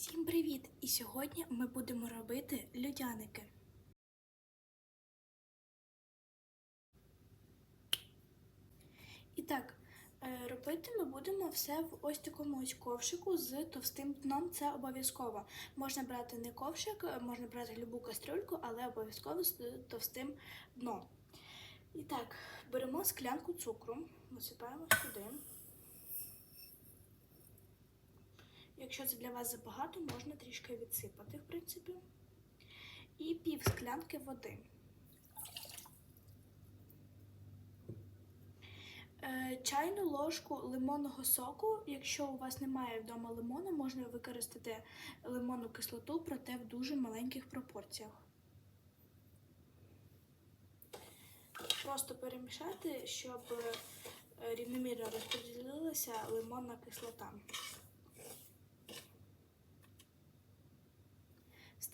Всім привіт! І сьогодні ми будемо робити людяники. І так, е, робити ми будемо все в ось такому ось ковшику з товстим дном. Це обов'язково. Можна брати не ковшик, е, можна брати любу кастрюльку, але обов'язково з товстим дном. І так, беремо склянку цукру, висипаємо сюди. Якщо це для вас забагато, можна трішки відсипати, в принципі. І пів склянки води. Е, Чайну ложку лимонного соку. Якщо у вас немає вдома лимону, можна використати лимонну кислоту, проте в дуже маленьких пропорціях. Просто перемішати, щоб е, рівномірно розподілилася лимонна кислота.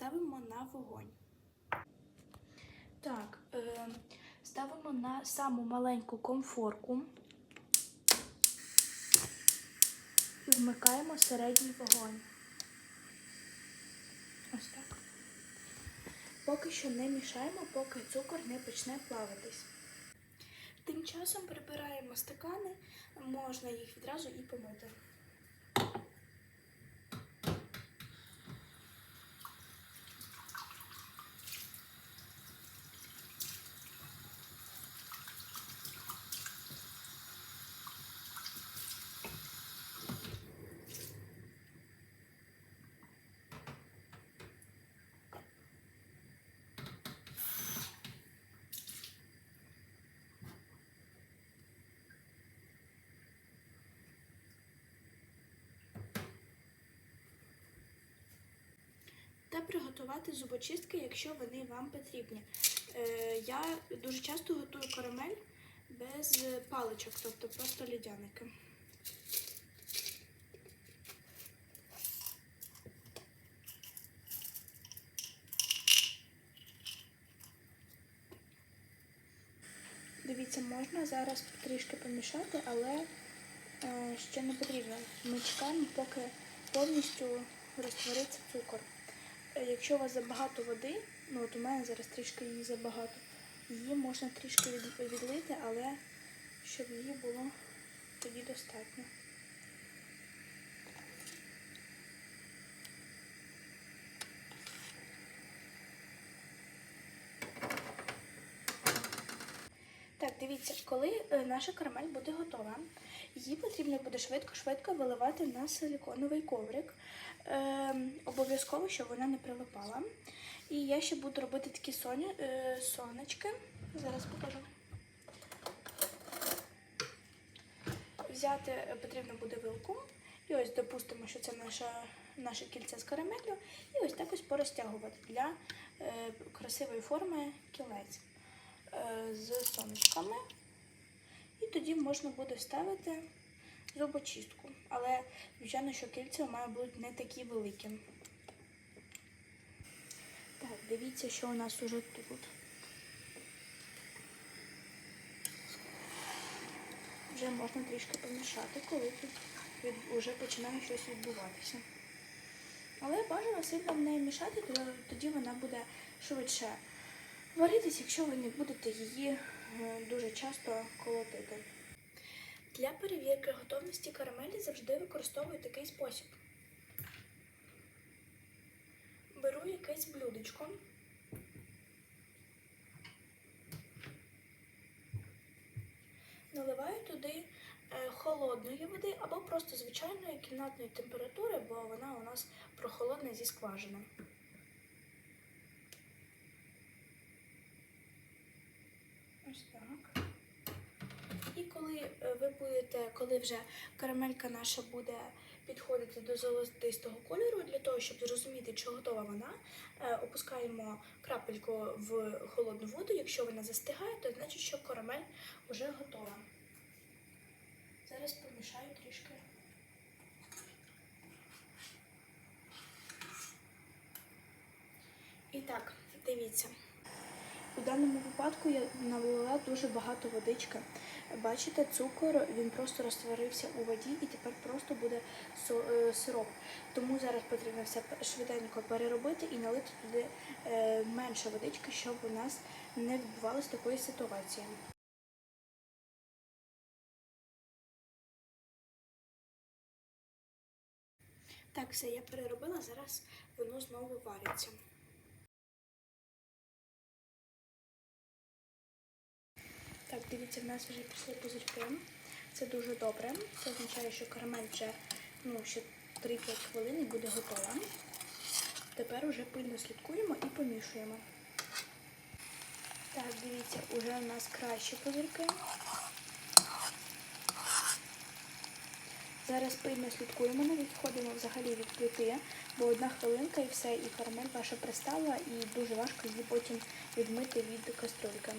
Ставимо на вогонь. Так, е, ставимо на саму маленьку комфорку і вмикаємо середній вогонь. Ось так. Поки що не мішаємо, поки цукор не почне плаватись. Тим часом прибираємо стакани, можна їх відразу і помити. Та приготувати зубочистки, якщо вони вам потрібні. Е, я дуже часто готую карамель без паличок, тобто просто лідяники. Дивіться, можна зараз трішки помішати, але е, ще не потрібно. Ми чекаємо, поки повністю розтвориться цукор. Е, Якщо у вас забагато води, ну от у мене зараз трішки її забагато, її можна трішки відлити, але щоб її було тоді достатньо. Так, дивіться, коли е, наша карамель буде готова, її потрібно буде швидко-швидко виливати на силиконовий коврик. Ем, обов'язково, щоб вона не прилипала. І я ще буду робити такі соня, е, сонечки. Зараз покажу. Взяти е, потрібно буде вилку. І ось допустимо, що це наша, наше кільце з карамеллю. І ось так ось порозтягувати для е, красивої форми кілець е, з сонечками. І тоді можна буде вставити зубочистку. Але, звичайно, що кільця мають бути не такі великі. Так, дивіться, що у нас уже тут. Вже можна трішки помішати, коли тут від, вже починає щось відбуватися. Але бажано сильно в неї мішати, то тоді вона буде швидше варитись, якщо ви не будете її е, дуже часто колотити. Для перевірки готовності карамелі завжди використовую такий спосіб. Беру якесь блюдечко. Наливаю туди е, холодної води або просто звичайної кімнатної температури, бо вона у нас прохолодна зі скважини. Ось так. І коли е, ви будете, коли вже карамелька наша буде підходити до золотистого кольору, для того, щоб зрозуміти, чи готова вона, е, опускаємо крапельку в холодну воду. Якщо вона застигає, то значить, що карамель вже готова. Зараз помішаю трішки. І так, дивіться. У даному випадку я налила дуже багато водички. бачите, цукор він просто розтворився у воді і тепер просто буде е, сироп. Тому зараз потрібно все швиденько переробити і налити туди е, менше водички, щоб у нас не відбувалося такої ситуації. Так, все, я переробила, зараз воно знову вариться. Так, дивіться, в нас вже пішли пузирьки. Це дуже добре. Це означає, що карамель вже ну, ще 3-5 хвилин і буде готова. Тепер уже пильно слідкуємо і помішуємо. Так, дивіться, уже у нас кращі пузирки. Зараз пильно слідкуємо, не відходимо взагалі від плити, бо одна хвилинка і все, і карамель ваша пристала, і дуже важко її потім відмити від каструльки.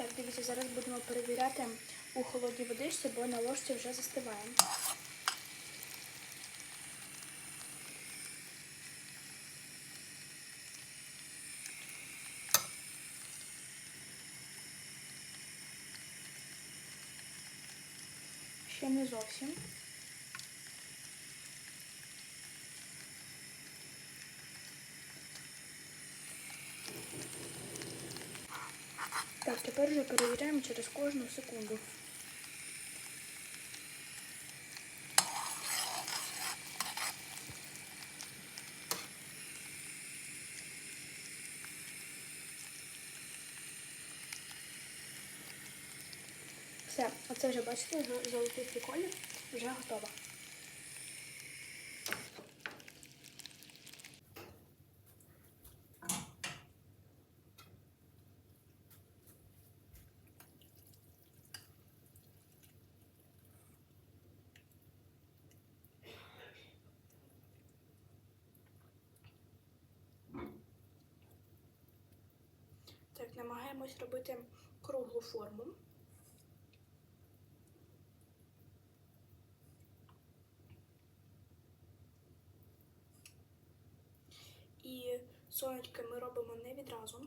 Так, дивіться, зараз будемо перевіряти у холодній водичці, бо на ложці вже застиває. Ще не зовсім. Тепер вже перевіряємо через кожну секунду. Все, оце вже бачите, зо- золотий колір вже готово. Так, намагаємось робити круглу форму. І сонечки ми робимо не відразу,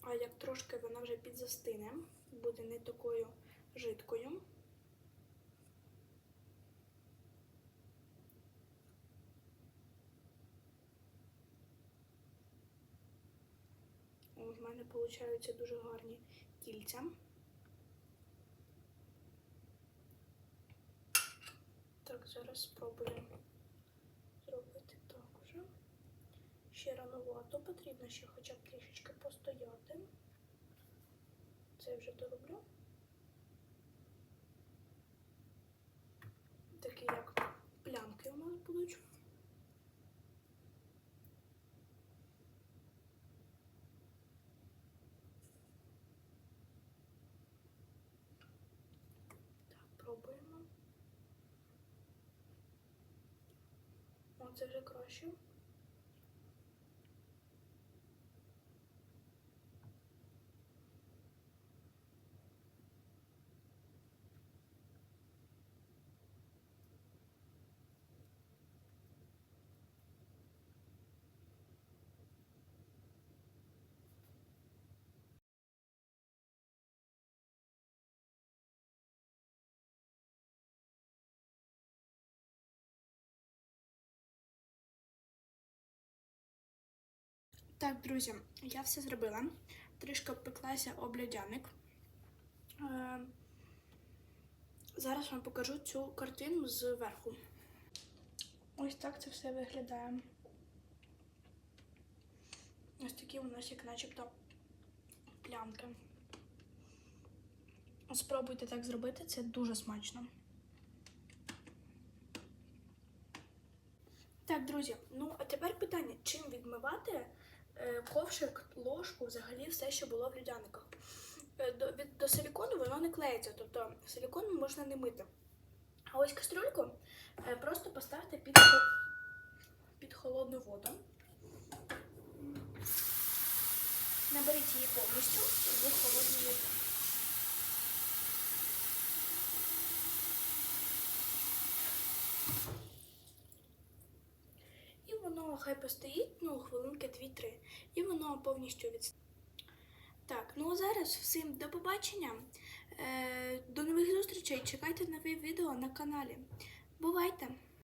а як трошки вона вже підзастине, буде не такою жидкою. О, В мене получаються дуже гарні кільця. Так, зараз спробуємо зробити так уже. Ще рановато, потрібно ще хоча б трішечки постояти. Це вже дороблю. Такі як плямки у нас будуть. Це вже краще. Так, друзі, я все зробила. Трішки обпеклася об льодяник. Е, Зараз вам покажу цю картину зверху. Ось так це все виглядає. Ось такі у нас як начебто плямки. Спробуйте так зробити, це дуже смачно. Так, друзі, ну а тепер питання: чим відмивати ковшик, ложку, взагалі все, що було в людяниках? Е, До, від, до силікону воно не клеїться, тобто силікон можна не мити. А ось кастрюльку е, просто поставте під, під холодну воду. Наберіть її повністю в холодну воду. І воно хай постоїть, ну, хвилинки 2-3. І воно повністю відстає. Так, ну а зараз всім до побачення. Е, до нових зустрічей. Чекайте нові відео на каналі. Бувайте!